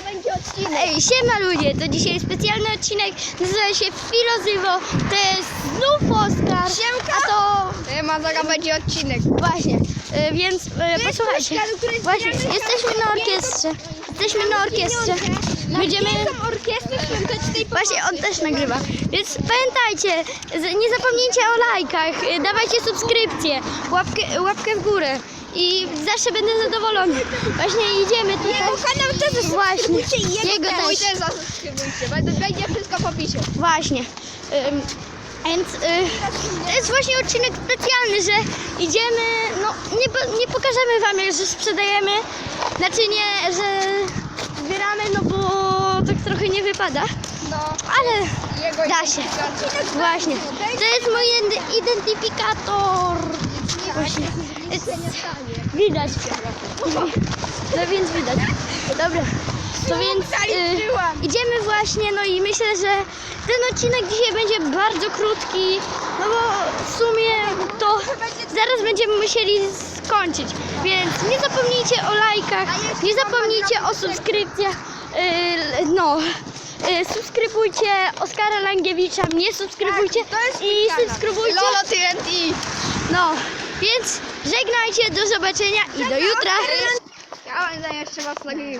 będzie odcinek. Ej, siema ludzie, to dzisiaj specjalny odcinek, nazywa się Filozywo, to jest znów Oskar, Siemka. a to Ma zaraz będzie odcinek. właśnie, e, więc e, posłuchajcie, Oskar, który właśnie, jesteśmy na orkiestrze, jesteśmy na orkiestrze, będziemy, orkiestrę świątecznej właśnie on też nagrywa, więc pamiętajcie, z- nie zapomnijcie o lajkach, e, dawajcie subskrypcję, łapkę, łapkę w górę i zawsze będę zadowolony, właśnie idziemy tutaj, Jego kanał też Właśnie. jego Jego też. też. też zasubskrybujcie. Będzie, będzie wszystko w opisie. Właśnie. Ym, więc y, to jest właśnie odcinek specjalny, że idziemy, no nie, nie pokażemy wam, jak, że sprzedajemy, znaczy nie, że zbieramy, no bo tak trochę nie wypada, No. ale Jego da się. Właśnie. To jest mój id- identyfikator. Właśnie. Widać. No więc widać. Dobra. To więc y, idziemy właśnie, no i myślę, że ten odcinek dzisiaj będzie bardzo krótki, no bo w sumie to zaraz będziemy musieli skończyć. Więc nie zapomnijcie o lajkach, nie zapomnijcie o subskrypcjach. Y, no. Y, subskrybujcie Oskara Langiewicza, mnie subskrybujcie i subskrybujcie. Lolo TNT. No, więc żegnajcie, do zobaczenia i do jutra.